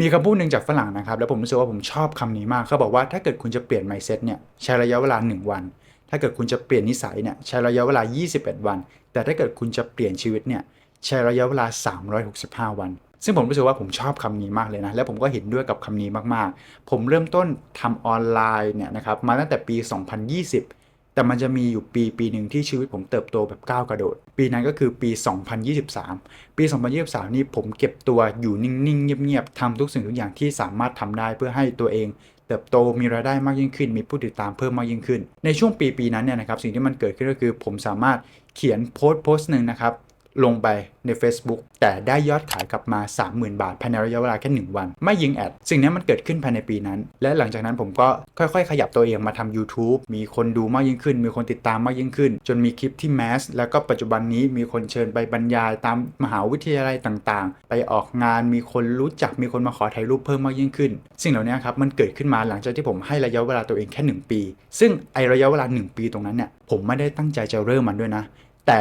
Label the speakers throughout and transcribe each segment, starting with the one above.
Speaker 1: มีคำพูดหนึ่งจากฝรั่งนะครับ แล้วผมรู้สึกว่าผมชอบคำนี้มากเขาบอกว่าถ้าเกิดคุณจะเปลี่ยน mindset เนี่ยใช้ระยะเวลา 1 วัน ถ้าเกิดคุณจะเปลี่ยนนิสัยเนี่ยใช้ระยะเวลา 21 วัน แต่ถ้าเกิดคุณจะเปลี่ยนชีวิตเนี่ยใช้ระยะเวลา 365 วัน ซึ่งผมรู้สึกว่าผมชอบคำนี้มากเลยนะ และผมก็เห็นด้วยกับคำนี้มากๆ ผมเริ่มต้นทำออนไลน์เนี่ยนะครับมาตั้งแต่ปี 2020 แต่มันจะมีอยู่ปีปีหนึ่งที่ชีวิตผมเติบโตแบบก้าวกระโดด ปีนั้นก็คือปี 2023 ปี 2023 นี้ผมเก็บตัวอยู่นิ่งๆ เงียบๆทำทุกสิ่งทุกอย่างที่สามารถทำได้เพื่อให้ตัวเองเติบโตมีรายได้มากยิ่งขึ้น มีผู้ติดตามเพิ่มมากยิ่งขึ้น ในช่วงปีปีนั้นเนี่ยนะครับสิ่งที่มันเกิดขึ้นก็คือผมสามารถเขียนโพสต์โพสต์หนึ่งนะครับ ลงไปใน Facebook แต่ได้ยอดขายกลับมา 30,000 บาทภายในระยะเวลาแค่ 1 วัน ไม่ยิงแอด สิ่งนี้มันเกิดขึ้นภายในปีนั้น และหลังจากนั้นผมก็ค่อยๆ ขยับตัวเองมาทำ YouTube มีคนดูมากยิ่งขึ้น มีคนติดตามมากยิ่งขึ้น จนมีคลิปที่แมสแล้วก็ปัจจุบันนี้มีคนเชิญไปบรรยายตามมหาวิทยาลัยต่างๆ ไปออกงานมีคนรู้จักมีคนมาขอถ่ายรูปเพิ่มมากยิ่งขึ้น สิ่งเหล่านี้ครับมันเกิดขึ้นมาหลังจากที่ผมให้ระยะเวลาตัวเองแค่ 1 ปี ซึ่งไอระยะเวลา 1 ปีตรงนั้นเนี่ยผมไม่ได้ตั้งใจจะเริ่มมันด้วยนะ แต่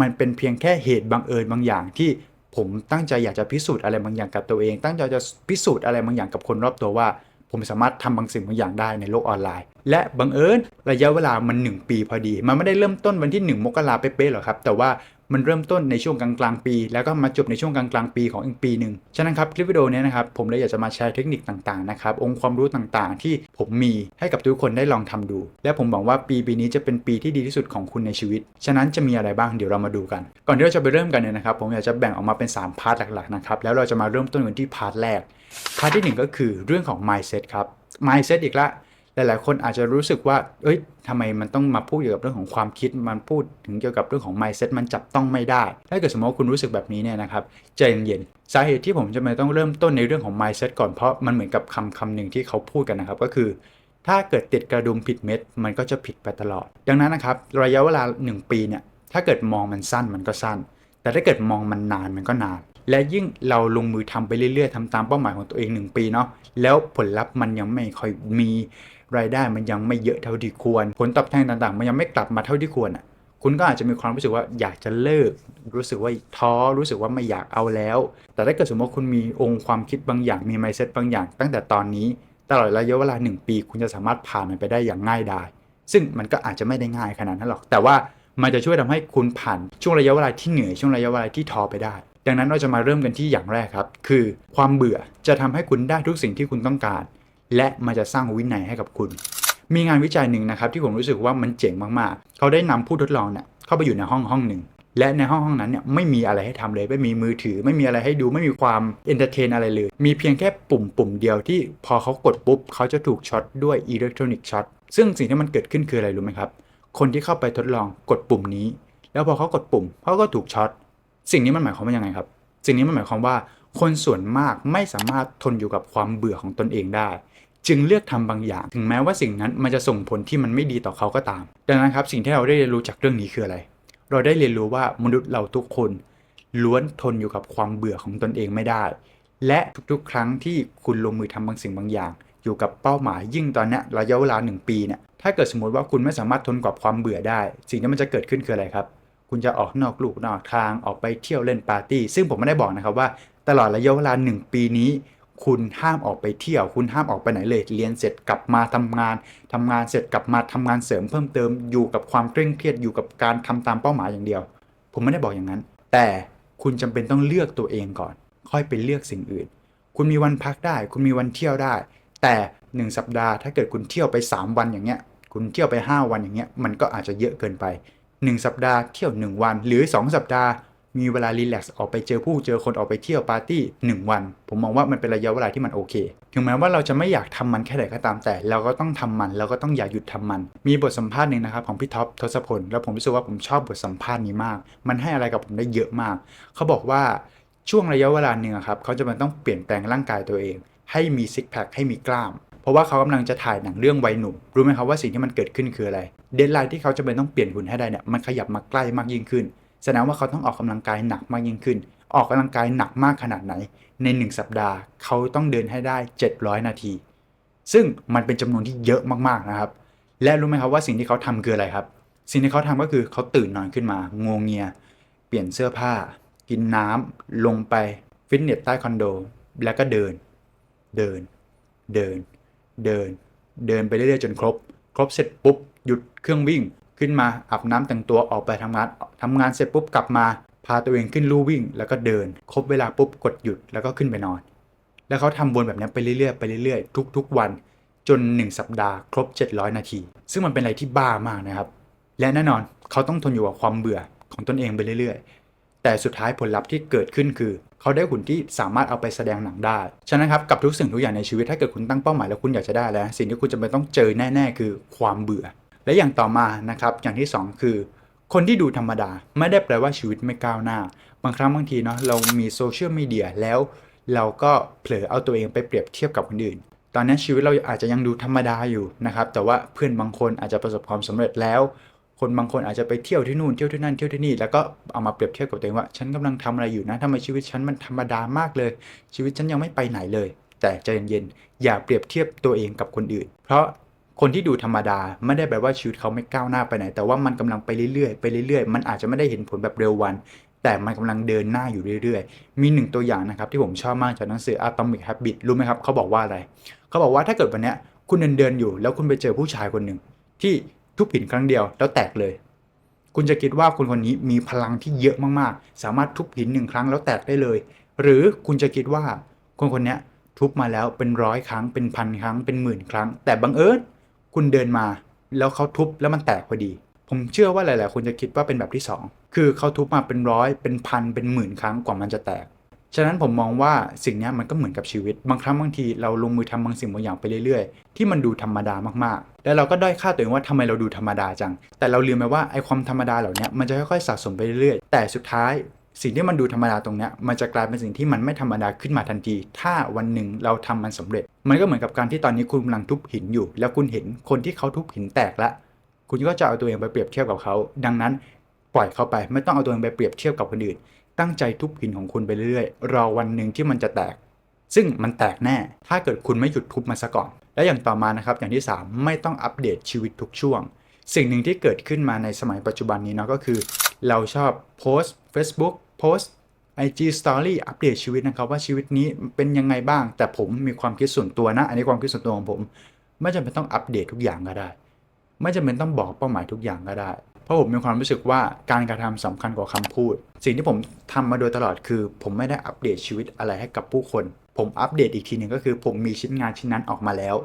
Speaker 1: มันเป็นเพียงแค่เหตุบังเอิญบางอย่างที่ผมตั้งใจอยากจะพิสูจน์อะไรบางอย่างกับตัวเอง ตั้งใจจะพิสูจน์อะไรบางอย่างกับคนรอบตัวว่า ผมสามารถทำบางสิ่งบางอย่างได้ในโลกออนไลน์ และบังเอิญระยะเวลามัน 1 ปีพอดี มันไม่ได้เริ่มต้นวันที่ 1 มกราเป๊ะๆหรอกครับ แต่ว่ามันเริ่มต้นในช่วงกลางกลางๆปี แล้วก็มาจบในช่วงกลางกลางๆปีของอีกปีหนึ่งฉะนั้นครับคลิปวิดีโอนี้นะครับผมเลยอยากจะมาแชร์เทคนิคต่างๆนะครับองค์ความรู้ต่างๆ ที่ผมมีให้กับทุกคนได้ลองทำดู และผมหวังว่าปีปีนี้จะเป็นปีที่ดีที่สุดของคุณในชีวิต ฉะนั้นจะมีอะไรบ้างเดี๋ยวเรามาดูกัน ก่อนที่เราจะไปเริ่มกันเนี่ยนะครับผมอยากจะแบ่งออกมาเป็น 3 พาร์ทหลักๆนะครับแล้วเราจะมาเริ่มต้นกันที่พาร์ทแรกพาร์ทที่หนึ่งก็คือเรื่องของ mindset ครับ mindset อีกละ หลายๆคนอาจจะรู้สึกว่า เอ้ยทำไมมันต้องมาพูดเกี่ยวกับเรื่องของความคิด มันพูดถึงเกี่ยวกับเรื่องของ mindset มันจับต้องไม่ได้ ถ้าเกิดสมมติว่าคุณรู้สึกแบบนี้เนี่ยนะครับใจเย็นๆ สาเหตุที่ผมจะม่ต้องเริ่มต้นในเรื่องของ mindset ก่อน เพราะมันเหมือนกับคำคำหนึ่งที่เขาพูดกันนะครับ ก็คือ ถ้าเกิดติดกระดุมผิดเม็ด มันก็จะผิดไปตลอด ดังนั้นนะครับระยะเวลา 1 ปีเนี่ย ถ้าเกิดมองมันสั้นมันก็สั้น แต่ถ้าเกิดมองมันนานมันก็นาน และยิ่งเราลงมือทำไปเรื่อยๆทำตามเป้าหมายของตัวเอง 1 ปีเนาะแล้วผลลัพธ์มันยังไม่ค่อยมีรายได้มันยังไม่เยอะเท่าที่ควร ผลตอบแทนต่างๆ มันยังไม่กลับมาเท่าที่ควรอะคุณก็อาจจะมีความรู้สึกว่าอยากจะเลิก รู้สึกว่าท้อรู้สึกว่าไม่อยากเอาแล้ว แต่ถ้าเกิดสมมติว่าคุณมีองค์ความคิดบางอย่างมี mindset บางอย่าง ตั้งแต่ตอนนี้ตลอดระยะเวลา 1 ปี คุณจะสามารถผ่านมันไปได้อย่างง่ายดายซึ่งมันก็อาจจะไม่ได้ง่ายขนาดนั้นหรอก แต่ว่ามันจะช่วยทำให้คุณผ่านช่วงระยะเวลาที่เหนื่อยช่วงระยะเวลาที่ท้อไปได้ ดังนั้นเราจะมาเริ่มกันที่อย่างแรกครับ คือความเบื่อจะทำให้คุณได้ทุกสิ่งที่คุณต้องการ และมันจะสร้างวินัยให้กับคุณ มีงานวิจัยหนึ่งนะครับที่ผมรู้สึกว่ามันเจ๋งมากๆ เขาได้นำผู้ทดลองเนี่ยเข้าไปอยู่ในห้องห้องหนึ่งและในห้องห้องนั้นเนี่ยไม่มีอะไรให้ทำเลย ไม่มีมือถือ ไม่มีอะไรให้ดูไม่มีความเอนเตอร์เทนอะไรเลย มีเพียงแค่ปุ่มปุ่มเดียวที่พอเขากดปุ๊บ เขาจะถูกช็อตด้วยอิเล็กทรอนิกส์ช็อตซึ่งสิ่งที่มันเกิดขึ้นคืออะไรรู้ไหมครับ คนที่เข้าไปทดลองกดปุ่มนี้ แล้วพอเขากดปุ่มเขาก็ถูกช็อต สิ่งนี้มันหมายความว่ายังไงครับ สิ่งนี้มันหมายความว่าคนส่วนมากไม่สามารถทนอยู่กับความเบื่อของตนเองได้ จึงเลือกทำบางอย่าง ถึงแม้ว่าสิ่งนั้นมันจะส่งผลที่มันไม่ดีต่อเขาก็ตาม ดังนั้นครับสิ่งที่เราได้เรียนรู้จากเรื่องนี้คืออะไร เราได้เรียนรู้ว่ามนุษย์เราทุกคน ล้วนทนอยู่กับความเบื่อของตนเองไม่ได้ และทุกๆ ครั้งที่คุณลงมือทำบางสิ่งบางอย่าง อยู่กับเป้าหมายยิ่งตอนนี้ระยะเวลา 1 ปีเนี่ยถ้าเกิดสมมติว่าคุณไม่สามารถทนกับความเบื่อได้ สิ่งที่มันจะเกิดขึ้นคืออะไรครับ คุณจะออกนอกลูกนอกทางออกไปเที่ยวเล่นปาร์ตี้ ซึ่งผมไม่ได้บอกนะครับว่า ตลอดระยะเวลา 1 ปีนี้ คุณห้ามออกไปเที่ยว คุณห้ามออกไปไหนเลยเรียนเสร็จกลับมาทำงานทำงานเสร็จกลับมาทำงานเสริมเพิ่มเติมอยู่กับความเคร่งเครียดอยู่กับการทำตามเป้าหมายอย่างเดียว ผมไม่ได้บอกอย่างนั้น แต่คุณจำเป็นต้องเลือกตัวเองก่อน ค่อยไปเลือกสิ่งอื่น คุณมีวันพักได้ คุณมีวันเที่ยวได้ แต่ 1 สัปดาห์ถ้าเกิดคุณเที่ยวไป 3 วันอย่างเงี้ยคุณเที่ยวไป 5 วันอย่างเงี้ยมันก็อาจจะเยอะเกินไป 1 สัปดาห์เที่ยว 1 วัน หรือ 2 สัปดาห์ มีเวลารีแลกซ์ออกไปเจอผู้เจอคนออกไปเที่ยวปาร์ตี้1วัน ผมมองว่ามันเป็นระยะเวลาที่มันโอเค ถึงแม้ว่าเราจะไม่อยากทำมันแค่ไหนก็ตามแต่ เราก็ต้องทำมันเราก็ต้องอย่าหยุดทำมัน มีบทสัมภาษณ์หนึ่งนะครับของพี่ท็อปทศพลแล้วผมรู้สึกว่าผมชอบบทสัมภาษณ์นี้มาก มันให้อะไรกับผมได้เยอะมาก เขาบอกว่าช่วงระยะเวลาหนึ่งครับเขาจะมันต้องเปลี่ยนแปลงร่างกายตัวเอง ให้มีซิกแพคให้มีกล้าม เพราะว่าเขากำลังจะถ่ายหนังเรื่องวัยหนุ่มรู้ไหมครับว่าสิ่งที่มันเกิดขึ้นคืออะไร เดดไลน์ที่เขาจะเป็นต้องเปลี่ยนหุ่นให้ได้เนี่ยมันขยับมาใกล้มากยิ่งขึ้นแสดงว่าเขาต้องออกกำลังกายหนักมากยิ่งขึ้น ออกกำลังกายหนักมากขนาดไหน ใน 1 สัปดาห์เขาต้องเดินให้ได้ 700 นาที ซึ่งมันเป็นจำนวนที่เยอะมากๆนะครับ และรู้ไหมครับว่าสิ่งที่เขาทำคืออะไรครับ สิ่งที่เขาทำก็คือเขาตื่นนอนขึ้นมางงเงีย เปลี่ยนเสื้อผ้า กินน้ำลงไปฟิตเนสใต้คอนโด แล้วก็เดิน เดิน เดิน เดิน เดินไปเรื่อยๆจนครบ ครบเสร็จปุ๊บหยุดเครื่องวิ่ง ขึ้นมาอาบน้ำแต่งตัวออกไปทำงานทำงานเสร็จปุ๊บกลับมาพาตัวเองขึ้นลู่วิ่ง แล้วก็เดิน ครบเวลาปุ๊บกดหยุดแล้วก็ขึ้นไปนอน แล้วเขาทำวนแบบนี้ไปเรื่อยๆไปเรื่อยๆทุก ๆ วันจน 1 สัปดาห์ครบ 700 นาที ซึ่งมันเป็นอะไรที่บ้ามากนะครับ และแน่นอนเขาต้องทนอยู่กับความเบื่อของตนเองไปเรื่อยๆ แต่สุดท้ายผลลัพธ์ที่เกิดขึ้นคือ เขาได้หุ่นที่สามารถเอาไปแสดงหนังได้ ฉะนั้นครับกับทุกสิ่งทุกอย่างในชีวิตถ้าเกิดคุณตั้งเป้าหมายแล้วคุณอยากจะได้แล้ว สิ่งที่คุณจะเป็นต้องเจอแน่ ๆ คือความเบื่อ และอย่างต่อมานะครับอย่างที่สองคือ คนที่ดูธรรมดาไม่ได้แปลว่าชีวิตไม่ก้าวหน้า บางครั้งบางทีเนาะเรามีโซเชียลมีเดียแล้วเราก็เผลอเอาตัวเองไปเปรียบเทียบกับคนอื่น ตอนนี้ชีวิตเราอาจจะยังดูธรรมดาอยู่นะครับ แต่ว่าเพื่อนบางคนอาจจะประสบความสำเร็จแล้ว คนบางคนอาจจะไปเที่ยวที่นู่นเที่ยวที่นั่นเที่ยวที่นี่แล้วก็เอามาเปรียบเทียบกับตัวเองว่า ฉันกำลังทำอะไรอยู่นะทำไมชีวิตฉันมันธรรมดามากเลย ชีวิตฉันยังไม่ไปไหนเลย แต่ใจเย็นๆอย่าเปรียบเทียบตัวเองกับคนอื่น เพราะคนที่ดูธรรมดาไม่ได้แปลว่าชีวิตเขาไม่ก้าวหน้าไปไหน แต่ว่ามันกำลังไปเรื่อยๆไปเรื่อยๆ มันอาจจะไม่ได้เห็นผลแบบเร็ววัน แต่มันกำลังเดินหน้าอยู่เรื่อยๆ มีหนึ่งตัวอย่างนะครับที่ผมชอบมากจากหนังสือ Atomic Habit รู้ไหมครับเขาบอกว่าอะไร เขาบอกว่าถ้าเกิดวันนี้คุณเดินเดินอยู่ แล้วคุณไปเจอผู้ชายคนหนึ่งที่ ทุบหินครั้งเดียวแล้วแตกเลย คุณจะคิดว่าคนคนนี้มีพลังที่เยอะมากๆ สามารถทุบหินหนึ่งครั้งแล้วแตกได้เลย หรือคุณจะคิดว่า คนคนนี้ทุบมาแล้วเป็นร้อยครั้งเป็นพันครั้งเป็นหมื่นครั้ง แต่บังเอิญคุณเดินมา แล้วเขาทุบแล้วมันแตกพอดี ผมเชื่อว่าหลาย ๆ คนจะคิดว่าเป็นแบบที่สองคือเขาทุบมาเป็นร้อยเป็นพันเป็นหมื่นครั้งกว่ามันจะแตก ฉะนั้นผมมองว่าสิ่งนี้มันก็เหมือนกับชีวิต บางครั้งบางทีเราลงมือทำบางสิ่งบางอย่างไปเรื่อยๆ ที่มันดูธรรมดามากๆ แล้วเราก็ด้อยค่าตัวเองว่าทำไมเราดูธรรมดาจัง แต่เราลืมไปว่าไอ้ความธรรมดาเหล่านี้มันจะค่อยๆสะสมไปเรื่อยๆ แต่สุดท้ายสิ่งที่มันดูธรรมดาตรงเนี้ยมันจะกลายเป็นสิ่งที่มันไม่ธรรมดาขึ้นมาทันที ถ้าวันหนึ่งเราทำมันสำเร็จ มันก็เหมือนกับการที่ตอนนี้คุณกำลังทุบหินอยู่ แล้วคุณเห็นคนที่เขาทุบหินแตกละคุณก็จะเอาตัวเองไปเปรียบเทียบกับเขา ดังนั้นปล่อยเขาไปไม่ต้องเอาตัวเองไปเปรียบเทียบกับคนอื่น ตั้งใจทุบหินของคุณไปเรื่อยๆ รอวันหนึ่งที่มันจะแตก ซึ่งมันแตกแน่ ถ้าเกิดคุณไม่หยุดทุบมันซะก่อน และอย่างต่อมานะครับ อย่างที่ 3 ไม่ต้องอัปเดตชีวิตทุกช่วง สิ่งหนึ่งที่เกิดขึ้นมาในสมัยปัจจุบันนี้เนาะก็คือ เราชอบโพสต์ Facebook โพสต์ IG Story อัปเดตชีวิตนะครับว่าชีวิตนี้เป็นยังไงบ้าง แต่ผมมีความคิดส่วนตัวนะ อันนี้ความคิดส่วนตัวของผม ไม่จำเป็นต้องอัปเดตทุกอย่างก็ได้ ไม่จำเป็นต้องบอกเป้าหมายทุกอย่างก็ได้ เพราะผมมีความรู้สึกว่าการกระทำสำคัญกว่าคำพูด สิ่งที่ผมทำมาโดยตลอดคือ ผมไม่ได้อัปเดตชีวิตอะไรให้กับผู้คน ผมอัปเดตอีกทีหนึ่งก็คือ ผมมีชิ้นงานชิ้นนั้นออกมาแล้ว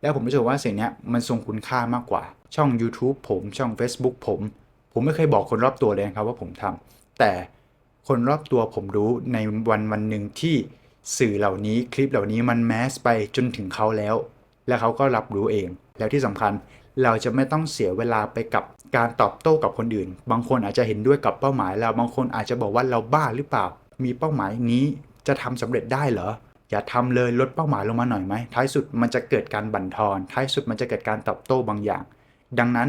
Speaker 1: แล้วผมรู้สึกว่าสิ่งนี้มันทรงคุณค่ามากกว่า ช่อง YouTube ผมช่อง Facebook ผม ผมไม่เคยบอกคนรอบตัวเลยครับว่าผมทำแต่คนรอบตัวผมรู้ในวันวันหนึ่งที่สื่อเหล่านี้คลิปเหล่านี้มันแมสไปจนถึงเขาแล้ว และเขาก็รับรู้เอง แล้วที่สำคัญเราจะไม่ต้องเสียเวลาไปกับ การตอบโต้กับคนอื่น บางคนอาจจะเห็นด้วยกับเป้าหมายเราบางคนอาจจะบอกว่าเราบ้าหรือเปล่า มีเป้าหมายนี้จะทำสำเร็จได้เหรออย่าทำเลยลดเป้าหมายลงมาหน่อยไหมท้ายสุดมันจะเกิดการบั่นทอน ท้ายสุดมันจะเกิดการตอบโต้บางอย่าง ดังนั้น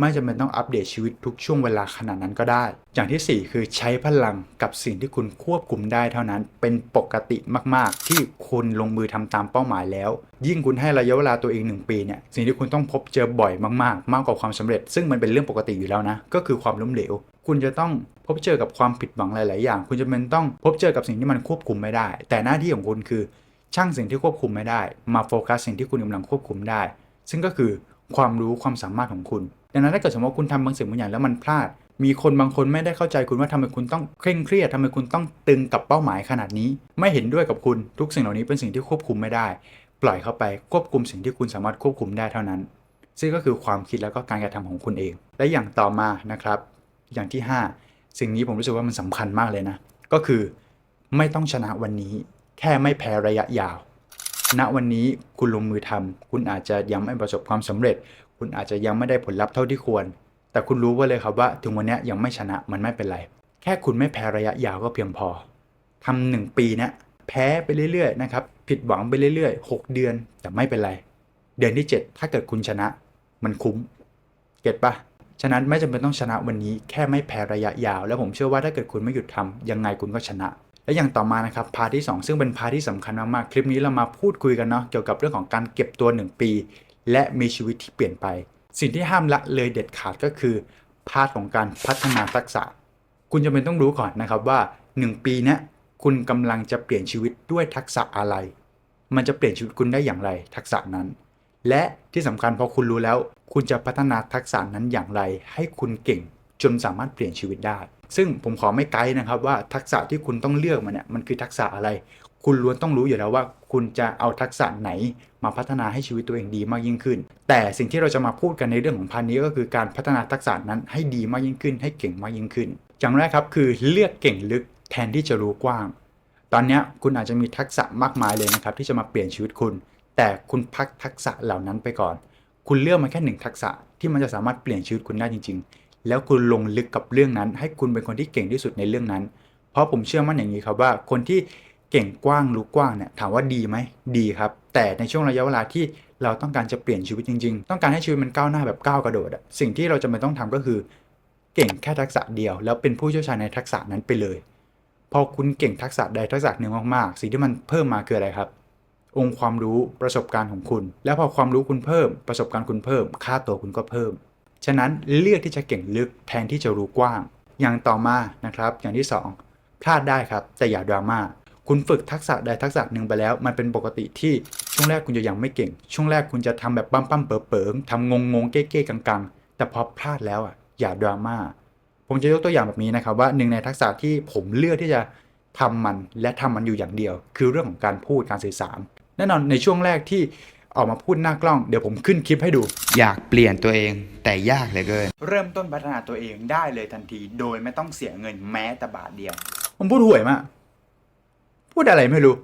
Speaker 1: ไม่จำเป็นต้องอัปเดตชีวิตทุกช่วงเวลาขนาดนั้นก็ได้ อย่างที่ 4 คือใช้พลังกับสิ่งที่คุณควบคุมได้เท่านั้น เป็นปกติมาก ๆ ที่คุณลงมือทำตามเป้าหมายแล้ว ยิ่งคุณให้ระยะเวลาตัวเอง 1 ปีเนี่ย สิ่งที่คุณต้องพบเจอบ่อยมาก ๆ มากกว่าความสำเร็จ ซึ่งมันเป็นเรื่องปกติอยู่แล้วนะ ก็คือความล้มเหลว คุณจะต้องพบเจอกับความผิดหวังหลาย ๆ อย่าง คุณจะเป็นต้องพบเจอกับสิ่งที่มันควบคุมไม่ได้ แต่หน้าที่ของคุณคือช่างสิ่งที่ควบคุมไม่ได้ มาโฟกัสสิ่งที่คุณกำลังควบคุมได้ ซึ่งก็คือความรู้ความสามารถของคุณ ดังนั้นถ้าเกิดสมมติว่าคุณทำบางสิ่งบางอย่างแล้วมันพลาด มีคนบางคนไม่ได้เข้าใจคุณว่าทำไมคุณต้องเคร่งเครียดทำไมคุณต้องตึงกับเป้าหมายขนาดนี้ ไม่เห็นด้วยกับคุณทุกสิ่งเหล่านี้เป็นสิ่งที่ควบคุมไม่ได้ ปล่อยเข้าไปควบคุมสิ่งที่คุณสามารถควบคุมได้เท่านั้น ซึ่งก็คือความคิดแล้วก็การกระทำของคุณเอง และอย่างต่อมานะครับ อย่างที่ 5 สิ่งนี้ผมรู้สึกว่ามันสำคัญมากเลยนะ ก็คือไม่ต้องชนะวันนี้ แค่ไม่แพ้ระยะยาวณวันนี้คุณลงมือทำคุณอาจจะยังไม่ประสบความสำเร็จ คุณอาจจะยังไม่ได้ผลลัพธ์เท่าที่ควร แต่คุณรู้ไว้เลยครับว่า ถึงวันนี้ยังไม่ชนะมันไม่เป็นไร แค่คุณไม่แพ้ระยะยาวก็เพียงพอทำหนึ่งปีนี้ยแพ้ไปเรื่อยๆนะครับผิดหวังไปเรื่อยๆ 6 เดือนแต่ไม่เป็นไร เดือนที่ 7 ถ้าเกิดคุณชนะ มันคุ้ม เก็ตปะฉะนั้นไม่จำเป็นต้องชนะวันนี้แค่ไม่แพ้ระยะยาว แล้วผมเชื่อว่าถ้าเกิดคุณไม่หยุดทำยังไงคุณก็ชนะ และอย่างต่อมานะครับพาที่ 2 ซึ่งเป็นพาที่สำคัญมากๆคลิปนี้เรามาพูดคุยกันเนาะเกี่ยวกับเรื่องของการเก็บตัว 1 ปี และมีชีวิตที่เปลี่ยนไป สิ่งที่ห้ามละเลยเด็ดขาดก็คือพาร์ทของการพัฒนาทักษะ คุณจะเป็นต้องรู้ก่อนนะครับว่า 1 ปีนี้คุณกำลังจะเปลี่ยนชีวิตด้วยทักษะอะไร มันจะเปลี่ยนชีวิตคุณได้อย่างไร ทักษะนั้น และที่สำคัญพอคุณรู้แล้ว คุณจะพัฒนาทักษะนั้นอย่างไร ให้คุณเก่งจนสามารถเปลี่ยนชีวิตได้ ซึ่งผมขอไม่ไกด์นะครับว่าทักษะที่คุณต้องเลือกมันเนี่ยมันคือทักษะอะไร คุณล้วนต้องรู้อยู่แล้วว่าคุณจะเอาทักษะไหนมาพัฒนาให้ชีวิตตัวเองดีมากยิ่งขึ้น แต่สิ่งที่เราจะมาพูดกันในเรื่องของพันนี้ก็คือการพัฒนาทักษะนั้นให้ดีมากยิ่งขึ้น ให้เก่งมากยิ่งขึ้นอย่างแรกครับคือเลือกเก่งลึกแทนที่จะรู้กว้าง ตอนนี้คุณอาจจะมีทักษะมากมายเลยนะครับที่จะมาเปลี่ยนชีวิตคุณ แต่คุณพักทักษะเหล่านั้นไปก่อน คุณเลือกมาแค่หนึ่งทักษะที่มันจะสามารถเปลี่ยนชีวิตคุณได้จริง ๆ แล้วคุณลงลึกกับเรื่องนั้น ให้คุณเป็นคนที่เก่งที่สุดในเรื่องนั้น เพราะผมเชื่อมั่นอย่างนี้ครับว่าคนที่ เก่งกว้างรู้กว้างเนี่ยถามว่าดีไหมดีครับ แต่ในช่วงระยะเวลาที่เราต้องการจะเปลี่ยนชีวิตจริง ๆ ต้องการให้ชีวิตมันก้าวหน้าแบบก้าวกระโดดอะสิ่งที่เราจะไม่ต้องทำก็คือ เก่งแค่ทักษะเดียว แล้วเป็นผู้เชี่ยวชาญในทักษะนั้นไปเลย พอคุณเก่งทักษะใดทักษะหนึ่งมากๆ สิ่งที่มันเพิ่มมาคืออะไรครับ องค์ความรู้ประสบการณ์ของคุณ แล้วพอความรู้คุณเพิ่ม ประสบการณ์คุณเพิ่ม ค่าตัวคุณก็เพิ่ม ฉะนั้นเลือกที่จะเก่งลึกแทนที่จะรู้กว้าง อย่างต่อมานะครับ อย่างที่สองพลาดได้ครับแต่อย่าดราม่า คุณฝึกทักษะใดทักษะหนึ่งไปแล้ว มันเป็นปกติที่ช่วงแรกคุณจะยังไม่เก่ง ช่วงแรกคุณจะทำแบบปั้มปั้มๆเป๋อเป๋อๆทำงงงๆเก้เก้กังๆ แต่พอพลาดแล้วอะอย่าดราม่าผมจะยกตัวอย่างแบบนี้นะครับว่าหนึ่งในทักษะที่ผมเลือกที่จะทำมันและทำมันอยู่อย่างเดียว คือเรื่องของการพูดการสื่อสารแน่นอนในช่วงแรกที่ออกมาพูดหน้ากล้องเดี๋ยวผมขึ้นคลิปให้ดู
Speaker 2: อยากเปลี่ยนตัวเองแต่ยากเหลือเกิน
Speaker 1: เริ่มต้นพัฒนาตัวเองได้เลยทันที โดยไม่ต้องเสียเงินแม้แต่บาทเดียว ผมพูดห่วยมาก พูดอะไรไม่รู้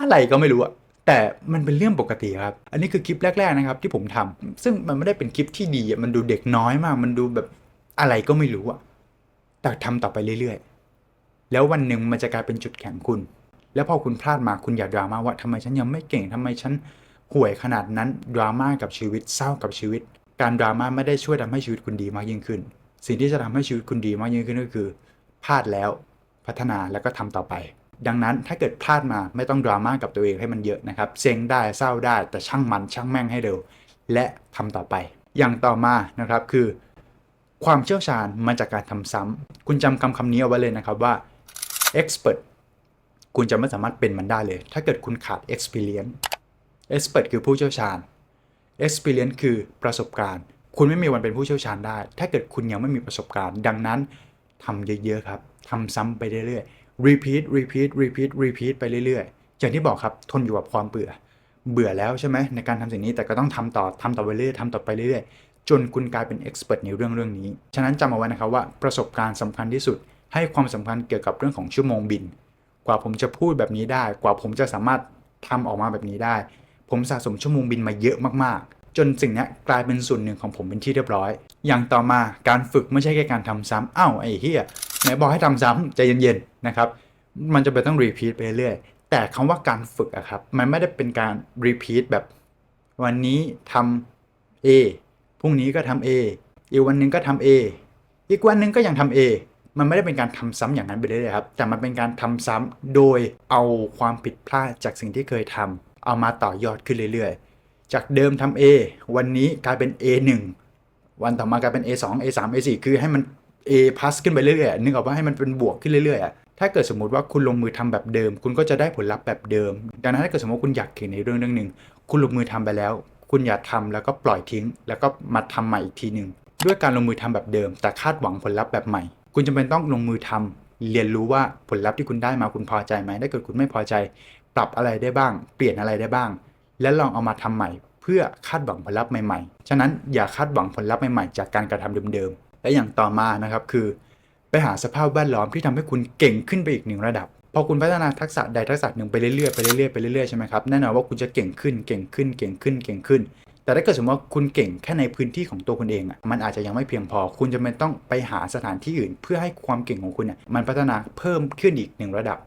Speaker 1: อะไรก็ไม่รู้อะแต่มันเป็นเรื่องปกติครับ อันนี้คือคลิปแรก ๆนะครับ ที่ผมทำซึ่งมันไม่ได้เป็นคลิปที่ดีมันดูเด็กน้อยมาก มันดูแบบอะไรก็ไม่รู้อะแต่ทำต่อไปเรื่อยๆ แล้ววันหนึ่งมันจะกลายเป็นจุดแข็งคุณ แล้วพอคุณพลาดมาคุณอย่าดราม่าว่าทำไมฉันยังไม่เก่งทำไมฉันห่วยขนาดนั้นดราม่ากับชีวิตเศร้ากับชีวิต การดราม่าไม่ได้ช่วยทำให้ชีวิตคุณดีมากยิ่งขึ้น สิ่งที่จะทำให้ชีวิตคุณดีมากยิ่งขึ้นก็คือพลาดแล้ว พัฒนาแล้วก็ทำต่อไป ดังนั้นถ้าเกิดพลาดมาไม่ต้องดราม่ากับตัวเองให้มันเยอะนะครับเซ็งได้เศร้าได้แต่ช่างมันช่างแม่งให้เร็ว และทำต่อไป อย่างต่อมานะครับคือ ความเชี่ยวชาญมาจากการทำซ้ำคุณจำคำคำนี้เอาไว้เลยนะครับว่า expert คุณจะไม่สามารถเป็นมันได้เลย ถ้าเกิดคุณขาด experience expert คือผู้เชี่ยวชาญ experience คือประสบการณ์ คุณไม่มีวันเป็นผู้เชี่ยวชาญได้ ถ้าเกิดคุณยังไม่มีประสบการณ์ ดังนั้นทำเยอะ ๆ ครับ ทำซ้ำไปเรื่อยๆ repeat repeat repeat repeat ไปเรื่อยๆอย่างที่บอกครับทนอยู่กับความเบื่อ เบื่อแล้วใช่ไหมในการทำสิ่งนี้แต่ก็ต้องทำต่อทำต่อไปเรื่อยๆทำต่อไปเรื่อยๆจนคุณกลายเป็น expert ในเรื่องเรื่องนี้ ฉะนั้นจำเอาไว้นะครับว่าประสบการณ์สำคัญที่สุด ให้ความสำคัญเกี่ยวกับเรื่องของชั่วโมงบิน กว่าผมจะพูดแบบนี้ได้ กว่าผมจะสามารถทำออกมาแบบนี้ได้ ผมสะสมชั่วโมงบินมาเยอะมากๆ จนสิ่งนี้กลายเป็นส่วนหนึ่งของผมเป็นที่เรียบร้อย อย่างต่อมาการฝึกไม่ใช่แค่การทำซ้ำอ้าวไอ้เฮียไหนบอกให้ทำซ้ำใจเย็นๆนะครับ มันจะเป็นต้องรีพีทไปเรื่อยแต่คำว่าการฝึกอะครับ มันไม่ได้เป็นการรีพีทแบบ วันนี้ทำ A พรุ่งนี้ก็ทำ A อีกวันหนึ่งก็ทำ A อีกวันหนึ่งก็ยังทำ A มันไม่ได้เป็นการทำซ้ำอย่างนั้นไปเรื่อยครับ แต่มันเป็นการทำซ้ำโดยเอาความผิดพลาดจากสิ่งที่เคยทำเอามาต่อยอดขึ้นเรื่อยๆ จากเดิมทำ A วันนี้กลายเป็น A1 วันต่อมากลายเป็น A2 A3 A4 คือให้มัน A plus ขึ้นไปเรื่อยๆนึกออกว่าให้มันเป็นบวกขึ้นเรื่อยๆอะถ้าเกิดสมมติว่าคุณลงมือทำแบบเดิม คุณก็จะได้ผลลัพธ์แบบเดิม ดังนั้นถ้าเกิดสมมติว่าคุณอยากเก่งในเรื่องเรื่องหนึ่งคุณลงมือทำไปแล้ว คุณอย่าทำแล้วก็ปล่อยทิ้ง แล้วก็มาทำใหม่อีกทีหนึ่งด้วยการลงมือทำแบบเดิม แต่คาดหวังผลลัพธ์แบบใหม่ คุณจำเป็นต้องลงมือทำเรียนรู้ว่าผลลัพธ์ที่คุณได้มาคุณพอใจไหมถ้าเกิดคุณไม่พอใจ ปรับอะไรได้บ้าง เปลี่ยนอะไรได้บ้าง และลองเอามาทำใหม่ เพื่อคาดหวังผลลัพธ์ใหม่ๆ ฉะนั้นอย่าคาดหวังผลลัพธ์ใหม่ๆ จากการกระทำเดิมๆ และอย่างต่อมานะครับคือ ไปหาสภาพแวดล้อมที่ทำให้คุณเก่งขึ้นไปอีกหนึ่งระดับ พอคุณพัฒนาทักษะใดทักษะหนึ่งไปเรื่อยๆไปเรื่อยๆไปเรื่อยๆใช่ไหมครับแน่นอนว่าคุณจะเก่งขึ้นเก่งขึ้นเก่งขึ้นเก่งขึ้น แต่ถ้าเกิดสมมติว่าคุณเก่งแค่ในพื้นที่ของตัวคุณเองอะมันอาจจะยังไม่เพียงพอ คุณจะเป็นต้องไปหาสถานที่อื่น เพื่อให้ความเก่งของคุณเนี่ยมันพัฒนาเพิ่มขึ้นอีกหนึ่งระดับ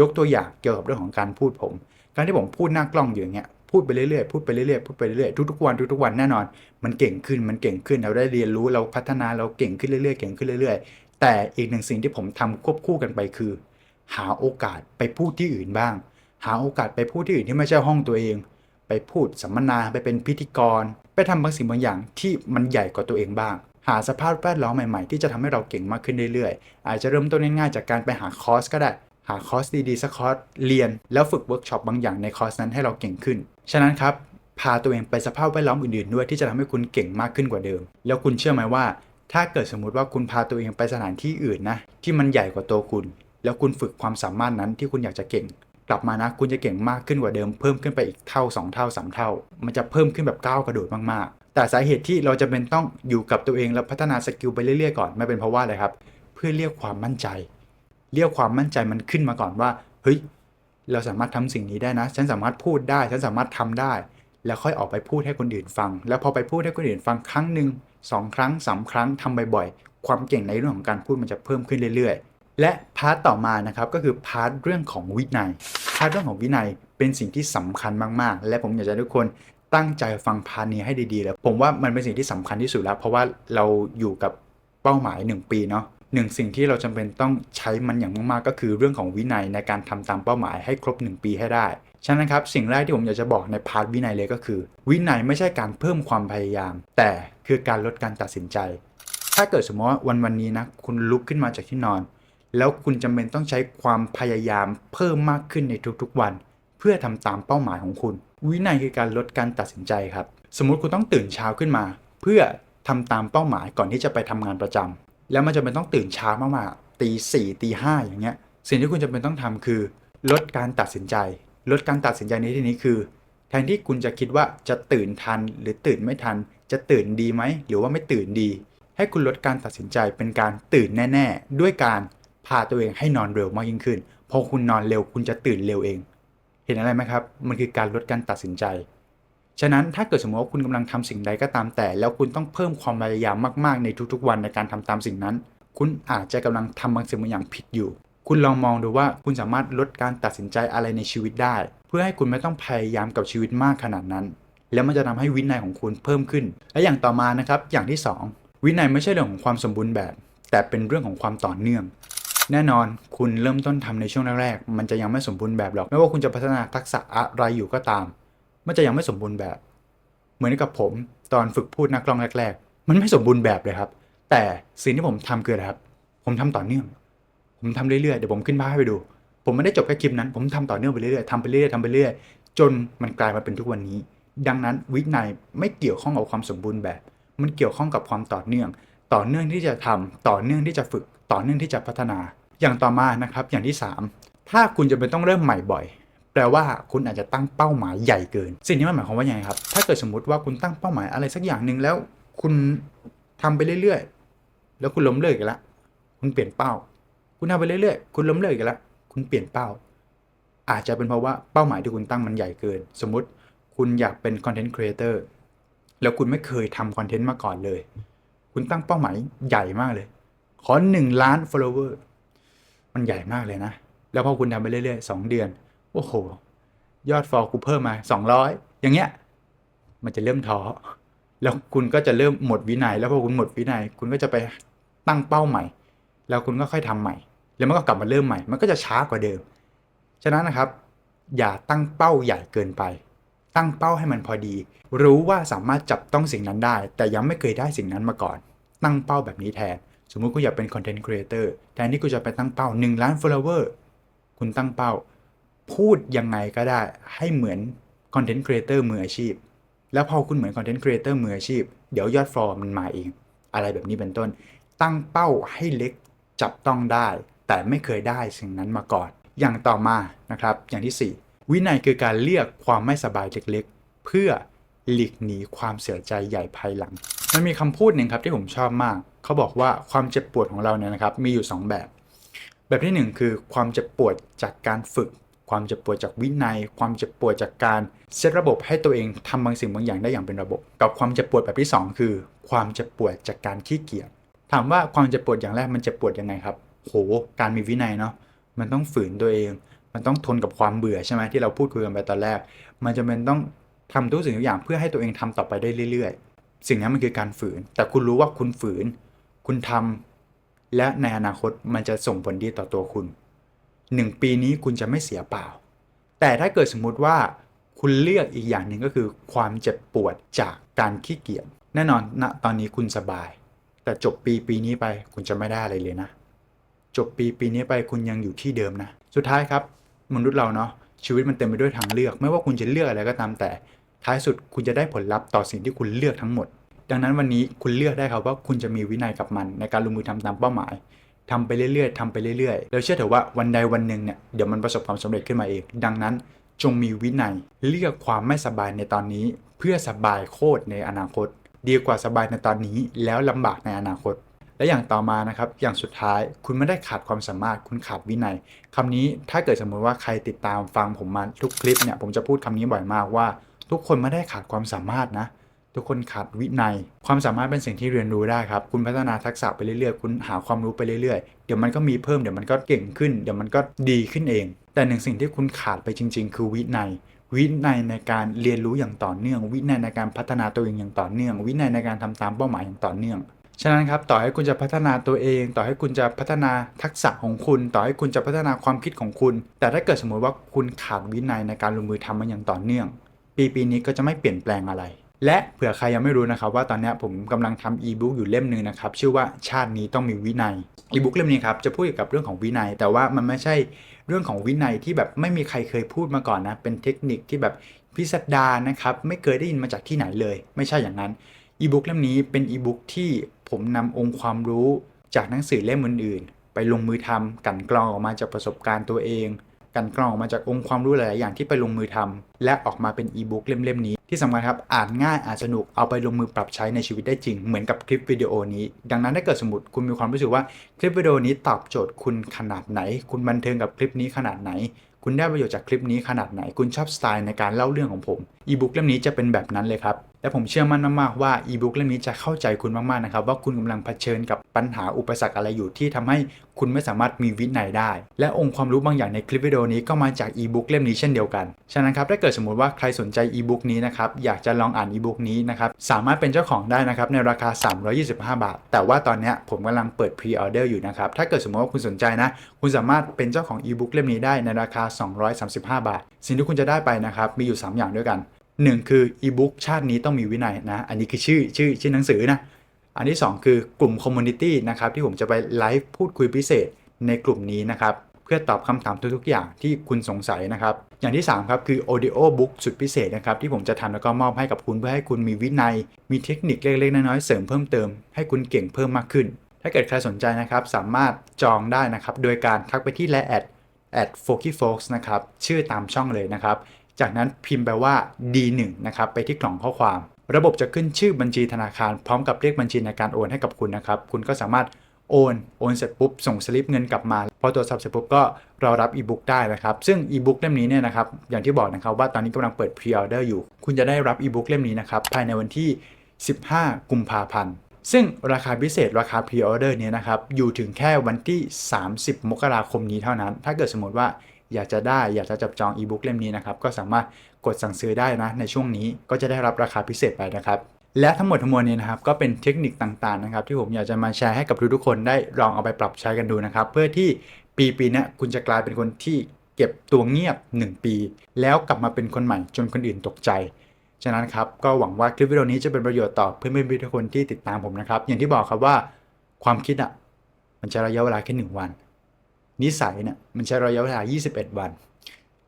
Speaker 1: ยกตัวอย่างเกี่ยวกับเรื่องของการพูดผม การที่ผมพูดหน้ากล้องอยู่อย่างเงี้ย พูดไปเรื่อยๆพูดไปเรื่อยๆพูดไปเรื่อยๆทุกๆวันทุกๆวันแน่นอน มันเก่งขึ้นมันเก่งขึ้นเราได้เรียนรู้เราพัฒนาเราเก่งขึ้นเรื่อยๆเก่งขึ้นเรื่อย ๆ แต่อีกหนึ่งสิ่งที่ผมทำควบคู่กันไปคือ หาโอกาสไปพูดที่อื่นบ้าง หาโอกาสไปพูดที่อื่นที่ไม่ใช่ห้องตัวเอง ไปพูดสัมมนาไปเป็นพิธีกร ไปทำบางสิ่งบางอย่างที่มันใหญ่กว่าตัวเองบ้างหาสภาพแวดล้อมใหม่ๆ ที่จะทำให้เราเก่งมากขึ้นเรื่อยๆ อาจจะเริ่มต้นง่ายๆจากการไปหาคอร์สก็ได้หหาคอร์สดีๆสักคอร์สเรียน แล้วฝึกเวิร์กช็อปบางอย่างในคอร์สนั้นให้เราเก่งขึ้น ฉะนั้นครับพาตัวเองไปสภาพแวดล้อมอื่นๆด้วยที่จะทำให้คุณเก่งมากขึ้นกว่าเดิม แล้วคุณเชื่อไหมว่า ถ้าเกิดสมมุติว่าคุณพาตัวเองไปสถานที่อื่นนะที่มันใหญ่กว่าตัวคุณ แล้วคุณฝึกความสามารถนั้นที่คุณอยากจะเก่ง กลับมานะคุณจะเก่งมากขึ้นกว่าเดิม เพิ่มขึ้นไปอีกเท่า 2 เท่า 3 เท่า มันจะเพิ่มขึ้นแบบก้าวกระโดดมากๆ แต่สาเหตุที่เราจะเป็นต้องอยู่กับตัวเองแล้วพัฒนาสกิลไปเรื่อยๆก่อนไม่เป็นเพราะว่าอะไรครับ เพื่อเรียกความมั่นใจ เรียกความมั่นใจมันขึ้นมาก่อนว่าเฮ้ย เราสามารถทำสิ่งนี้ได้นะ ฉันสามารถพูดได้ ฉันสามารถทำได้ แล้วค่อยออกไปพูดให้คนอื่นฟัง แล้วพอไปพูดให้คนอื่นฟังครั้งหนึ่งสองครั้งสามครั้งทำบ่อยๆ ความเก่งในเรื่องของการพูดมันจะเพิ่มขึ้นเรื่อยๆ และพาร์ทต่อมานะครับก็คือพาร์ทเรื่องของวินัย พาร์ทเรื่องของวินัยเป็นสิ่งที่สำคัญมากๆ และผมอยากจะให้ทุกคนตั้งใจฟังพาร์ทนี้ให้ดีๆแล้วผมว่ามันเป็นสิ่งที่สำคัญที่สุดแล้ว เพราะว่าเราอยู่กับเป้าหมาย 1 ปีเนาะ หนึ่งสิ่งที่เราจำเป็นต้องใช้มันอย่างมากๆ ก็คือเรื่องของวินัยในการทำตามเป้าหมายให้ครบ 1 ปีให้ได้ ฉะนั้นครับ สิ่งแรกที่ผมอยากจะบอกในพาร์ทวินัยเลยก็คือ วินัยไม่ใช่การเพิ่มความพยายาม แต่คือการลดการตัดสินใจ ถ้าเกิดสมมติว่าวันวันนี้นะคุณลุกขึ้นมาจากที่นอน แล้วคุณจำเป็นต้องใช้ความพยายามเพิ่มมากขึ้นในทุกๆวัน เพื่อทำตามเป้าหมายของคุณ วินัยคือการลดการตัดสินใจครับ สมมุติคุณต้องตื่นเช้าขึ้นมา เพื่อทำตามเป้าหมายก่อนที่จะไปทำงานประจำ แล้วมันจะเป็นต้องตื่นเช้ามากๆตีสี่ตีห้าอย่างเงี้ยสิ่งที่คุณจะเป็นต้องทำคือ ลดการตัดสินใจ ลดการตัดสินใจในที่นี้คือ แทนที่คุณจะคิดว่าจะตื่นทันหรือตื่นไม่ทัน จะตื่นดีไหมหรือว่าไม่ตื่นดี ให้คุณลดการตัดสินใจเป็นการตื่นแน่ ๆ ด้วยการพาตัวเองให้นอนเร็วมากยิ่งขึ้น พอคุณนอนเร็วคุณจะตื่นเร็วเอง เห็นอะไรไหมครับ มันคือการลดการตัดสินใจ ฉะนั้นถ้าเกิดสมมติว่าคุณกำลังทำสิ่งใดก็ตามแต่ แล้วคุณต้องเพิ่มความพยายามมากๆในทุกๆ วันในการทำตามสิ่งนั้น คุณอาจจะกำลังทำบางสิ่งบางอย่างผิดอยู่ คุณลองมองดูว่าคุณสามารถลดการตัดสินใจอะไรในชีวิตได้ เพื่อให้คุณไม่ต้องพยายามกับชีวิตมากขนาดนั้น แล้วมันจะทำให้วินัยของคุณเพิ่มขึ้น และอย่างต่อมานะครับอย่างที่ 2 วินัยไม่ใช่เรื่องของความสมบูรณ์แบบ แต่เป็นเรื่องของความต่อเนื่องแน่นอน คุณเริ่มต้นทำในช่วงแรกๆ มันจะยังไม่สมบูรณ์แบบหรอก ไม่ว่าคุณจะพัฒนาทักษะอะไรอยู่ก็ตาม มันจะยังไม่สมบูรณ์แบบ เหมือนกับผมตอนฝึกพูดนักร้องแรก ๆ มันไม่สมบูรณ์แบบเลยครับ แต่สิ่งที่ผมทำคืออะไรครับ ผมทำต่อเนื่อง ผมทำเรื่อยๆ เดี๋ยวผมขึ้นภาพให้ไปดู ผมไม่ได้จบแค่คลิปนั้น ผมทำต่อเนื่องไปเรื่อยๆทำไปเรื่อยๆทำไปเรื่อยๆ จนมันกลายมาเป็นทุกวันนี้ ดังนั้นวินัยไม่เกี่ยวข้องกับความสมบูรณ์แบบ มันเกี่ยวข้องกับความต่อเนื่อง ต่อเนื่องที่จะทำต่อเนื่องที่จะฝึก ต่อเนื่องที่จะพัฒนา อย่างต่อมานะครับ อย่างที่ 3 ถ้าคุณจะเป็นต้องเริ่มใหม่บ่อย แปลว่าคุณอาจจะตั้งเป้าหมายใหญ่เกิน สิ่งนี้มันหมายความว่ายังไงครับ ถ้าเกิดสมมติว่าคุณตั้งเป้าหมายอะไรสักอย่างหนึ่งแล้ว คุณทำไปเรื่อยๆ แล้วคุณล้มเลิกกันละ คุณเปลี่ยนเป้า คุณทำไปเรื่อยๆ คุณล้มเลิกกันละ คุณเปลี่ยนเป้า อาจจะเป็นเพราะว่าเป้าหมายที่คุณตั้งมันใหญ่เกิน สมมติคุณอยากเป็นคอนเทนต์ครีเอเตอร์ แล้วคุณไม่เคยทำคอนเทนต์มาก่อนเลย คุณตั้งเป้าหมายใหญ่มากเลย ขอหนึ่งล้าน follower มันใหญ่มากเลยนะ แล้วพอคุณทำไปเรื่อยๆสองเดือน โอ้โห ยอดฟอลกูเพิ่มมา200อย่างเงี้ย มันจะเริ่มท้อแล้วคุณก็จะเริ่มหมดวินัย แล้วพอคุณหมดวินัย คุณก็จะไปตั้งเป้าใหม่ แล้วคุณก็ค่อยทำใหม่ แล้วมันก็กลับมาเริ่มใหม่ มันก็จะช้ากว่าเดิม ฉะนั้นนะครับ อย่าตั้งเป้าใหญ่เกินไป ตั้งเป้าให้มันพอดี รู้ว่าสามารถจับต้องสิ่งนั้นได้ แต่ยังไม่เคยได้สิ่งนั้นมาก่อน ตั้งเป้าแบบนี้แทน สมมุติคุณอยากเป็นคอนเทนต์ครีเอเตอร์แทนที่คุณจะไปตั้งเป้า 1 ล้าน follower คุณตั้งเป้า พูดยังไงก็ได้ให้เหมือนคอนเทนต์ครีเอเตอร์มืออาชีพ แล้วพอคุณเหมือนคอนเทนต์ครีเอเตอร์มืออาชีพ เดี๋ยวยอดฟอลมันมาเอง อะไรแบบนี้เป็นต้น ตั้งเป้าให้เล็กจับต้องได้ แต่ไม่เคยได้สิ่งนั้นมาก่อน อย่างต่อมานะครับ อย่างที่ 4 วินัยคือการเรียกความไม่สบายเล็กๆ เพื่อหลีกหนีความเสียใจใหญ่ภายหลัง มันมีคำพูดหนึ่งครับที่ผมชอบมาก เขาบอกว่าความเจ็บปวดของเราเนี่ยนะครับมีอยู่ 2 แบบ แบบที่ 1 คือความเจ็บปวดจากการฝึก ความเจ็บปวดจากวินัย ความเจ็บปวดจากการเซตระบบให้ตัวเองทำบางสิ่งบางอย่างได้อย่างเป็นระบบ กับความเจ็บปวดแบบที่ 2 คือ ความเจ็บปวดจากการขี้เกียจถามว่าความเจ็บปวดอย่างแรกมันเจ็บปวดยังไงครับโหการมีวินัยเนาะมันต้องฝืนตัวเอง มันต้องทนกับความเบื่อใช่ไหมที่เราพูดคุยกันไปตอนแรก มันจะเป็นต้องทำทุกสิ่งทุกอย่างเพื่อให้ตัวเองทำต่อไปได้เรื่อยๆ สิ่งนี้มันคือการฝืน แต่คุณรู้ว่าคุณฝืน คุณทำและในอนาคตมันจะส่งผลดีต่อตัวคุณ หนึ่งปีนี้คุณจะไม่เสียเปล่า แต่ถ้าเกิดสมมุติว่าคุณเลือกอีกอย่างหนึ่งก็คือ ความเจ็บปวดจากการขี้เกียจแน่นอนณตอนนี้คุณสบาย แต่จบปีปีนี้ไปคุณจะไม่ได้อะไรเลยนะ จบปีปีนี้ไปคุณยังอยู่ที่เดิมนะ สุดท้ายครับ มนุษย์เราเนาะชีวิตมันเต็มไปด้วยทางเลือก ไม่ว่าคุณจะเลือกอะไรก็ตามแต่ ท้ายสุดคุณจะได้ผลลัพธ์ต่อสิ่งที่คุณเลือกทั้งหมด ดังนั้นวันนี้คุณเลือกได้ครับว่าคุณจะมีวินัยกับมันในการลงมือทำตามเป้าหมาย ทำไปเรื่อยๆทำไปเรื่อยๆ แล้วเชื่อเถอะว่าวันใดวันหนึ่งเนี่ยเดี๋ยวมันประสบความสำเร็จขึ้นมาเอง ดังนั้นจงมีวินัยเลือกความไม่สบายในตอนนี้ เพื่อสบายโคตรในอนาคต ดีกว่าสบายในตอนนี้ แล้วลำบากในอนาคต และอย่างต่อมานะครับอย่างสุดท้ายคุณไม่ได้ขาดความสามารถคุณขาดวินัยคำนี้ถ้าเกิดสมมติว่าใครติดตามฟังผมมาทุกคลิปเนี่ยผมจะพูดคำนี้บ่อยมากว่า ทุกคนไม่ได้ขาดความสามารถนะ ทุกคนขาดวินัย ความสามารถเป็นสิ่งที่เรียนรู้ได้ครับ คุณพัฒนาทักษะไปเรื่อยๆ คุณหาความรู้ไปเรื่อยๆ เดี๋ยวมันก็มีเพิ่ม เดี๋ยวมันก็เก่งขึ้น เดี๋ยวมันก็ดีขึ้นเอง แต่หนึ่งสิ่งที่คุณขาดไปจริง ๆ คือวินัย วินัยในการเรียนรู้อย่างต่อเนื่อง วินัยในการพัฒนาตัวเองอย่างต่อเนื่อง วินัยในการทำตามเป้าหมายอย่างต่อเนื่อง ฉะนั้นครับ ต่อให้คุณจะพัฒนาตัวเอง ต่อให้คุณจะพัฒนาทักษะของคุณ ต่อให้คุณจะพัฒนาความคิดของคุณ แต่ถ้าเกิดสมมติว่าคุณขาดวินัยในการลงมือทำมันอย่างต่อเนื่อง ปีปีนี้ก็จะไม่เปลี่ยนแปลงอะไร และเผื่อใครยังไม่รู้นะครับว่าตอนนี้ผมกำลังทำอีบุ๊กอยู่เล่มหนึ่งนะครับชื่อว่าชาตินี้ต้องมีวินัยอีบุ๊กเล่มนี้ครับจะพูดเกี่ยวกับเรื่องของวินัย แต่ว่ามันไม่ใช่เรื่องของวินัยที่แบบไม่มีใครเคยพูดมาก่อนนะเป็นเทคนิคที่แบบพิสดารนะครับไม่เคยได้ยินมาจากที่ไหนเลย ไม่ใช่อย่างนั้นอีบุ๊กเล่มนี้เป็นอีบุ๊กที่ผมนำองค์ความรู้จากหนังสือเล่มอื่นๆ ไปลงมือทำกลันกรองออกมาจากประสบการณ์ตัวเอง กันกรองออกมาจากองค์ความรู้หลาย ๆ อย่างที่ไปลงมือทำและออกมาเป็นอีบุ๊กเล่ม ๆ นี้ ที่สำคัญครับอ่านง่ายอ่านสนุกเอาไปลงมือปรับใช้ในชีวิตได้จริง เหมือนกับคลิปวิดีโอนี้ ดังนั้นถ้าเกิดสมมติคุณมีความรู้สึกว่าคลิปวิดีโอนี้ตอบโจทย์คุณขนาดไหน คุณบันเทิงกับคลิปนี้ขนาดไหนคุณได้ประโยชน์จากคลิปนี้ขนาดไหน คุณชอบสไตล์ในการเล่าเรื่องของผม อีบุ๊กเล่มนี้จะเป็นแบบนั้นเลยครับ และผมเชื่อมั่นมากๆว่าอีบุ๊กเล่มนี้จะเข้าใจคุณมากๆนะครับว่าคุณกำลังเผชิญกับปัญหาอุปสรรคอะไรอยู่ที่ทำให้คุณไม่สามารถมีวินัยได้ และองค์ความรู้บางอย่างในคลิปวิดีโอนี้ก็มาจากอีบุ๊กเล่มนี้เช่นเดียวกัน ฉะนั้นครับถ้าเกิดสมมติว่าใครสนใจอีบุ๊กนี้นะครับอยากจะลองอ่านอีบุ๊กนี้นะครับสามารถเป็นเจ้าของได้นะครับในราคา 325 บาท แต่ว่าตอนนี้ผมกำลังเปิดพรีออเดอร์อยู่นะครับถ้าเกิดสมมติว่าคุณสนใจนะ คุณสามารถเป็นเจ้าของอีบุ๊กเล่มนี้ได้ในราคา 235 บาท สิ่งที่คุณจะได้ไปนะครับมีอยู่ 3 อย่างด้วยกัน 1คืออีบุ๊กชาตินี้ต้องมีวินัยนะ อันนี้คือชื่อชื่อชื่อหนังสือนะ อันที่ 2 คือกลุ่มคอมมูนิตี้นะครับที่ผมจะไปไลฟ์พูดคุยพิเศษในกลุ่มนี้นะครับ เพื่อตอบคำถามทุกๆอย่างที่คุณสงสัยนะครับ อย่างที่ 3 ครับคือ audio book สุดพิเศษนะครับ ที่ผมจะทำแล้วก็มอบให้กับคุณเพื่อให้คุณมีวินัย มีเทคนิคเล็กๆน้อยๆเสริมเพิ่มเติมให้คุณเก่งเพิ่มมากขึ้น ถ้าเกิดใครสนใจนะครับสามารถจองได้นะครับโดยการทักไปที่ line at at f o k y f o x นะครับชื่อตามช่องเลยนะครับ จากนั้นพิมพ์ไปว่า D1 นะครับไปที่กล่องข้อความ ระบบจะขึ้นชื่อบัญชีธนาคาร พร้อมกับเลขบัญชีในการโอนให้กับคุณนะครับ คุณก็สามารถโอน โอนเสร็จปุ๊บ ส่งสลิปเงินกลับมา พอตรวจสอบเสร็จปุ๊บก็รอรับอีบุ๊กได้นะครับ ซึ่งอีบุ๊กเล่มนี้เนี่ยนะครับ อย่างที่บอกนะครับว่าตอนนี้กำลังเปิดพรีออเดอร์อยู่ คุณจะได้รับอีบุ๊กเล่มนี้นะครับ ภายในวันที่ 15 กุมภาพันธ์ ซึ่งราคาพิเศษราคาพรีออเดอร์เนี่ยนะครับ อยู่ถึงแค่วันที่ 30 มกราคมนี้เท่านั้น ถ้าเกิดสมมติว่า อยากจะได้อยากจะจับจองอีบุ๊กเล่มนี้นะครับก็สามารถกดสั่งซื้อได้นะในช่วงนี้ก็จะได้รับราคาพิเศษไปนะครับและทั้งหมดทั้งมวลนี้นะครับก็เป็นเทคนิคต่างๆนะครับที่ผมอยากจะมาแชร์ให้กับทุกๆคนได้ลองเอาไปปรับใช้กันดูนะครับเพื่อที่ปีปีนี้คุณจะกลายเป็นคนที่เก็บตัวเงียบ 1 ปี แล้วกลับมาเป็นคนใหม่จนคนอื่นตกใจ ฉะนั้นครับก็หวังว่าคลิปวิดีโอนี้จะเป็นประโยชน์ต่อเพื่อนๆทุกคนที่ติดตามผมนะครับอย่างที่บอกครับว่าความคิดอะมันใช้ระยะเวลาแค่หนึ่งวัน นิสัยเนี่ยมันใช้ระยะเวลา 21 วัน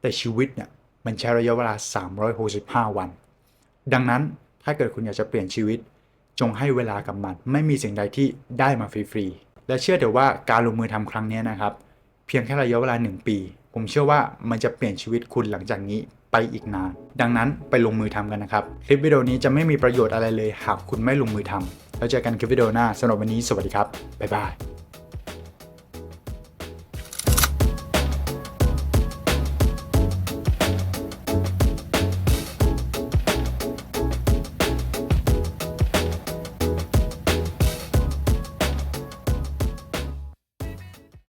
Speaker 1: แต่ชีวิตเนี่ยมันใช้ระยะเวลา 365 วัน ดังนั้นถ้าเกิดคุณอยากจะเปลี่ยนชีวิต จงให้เวลากับมัน ไม่มีสิ่งใดที่ได้มาฟรีๆ และเชื่อเถอะว่าการลงมือทำครั้งนี้นะครับ เพียงแค่ระยะเวลา 1 ปี ผมเชื่อว่ามันจะเปลี่ยนชีวิตคุณหลังจากนี้ไปอีกนาน ดังนั้นไปลงมือทำกันนะครับ คลิปวิดีโอนี้จะไม่มีประโยชน์อะไรเลย หากคุณไม่ลงมือทำแล้วเจอกันคลิปวิดีโอหน้าสำหรับวันนี้สวัสดีครับบ๊ายบาย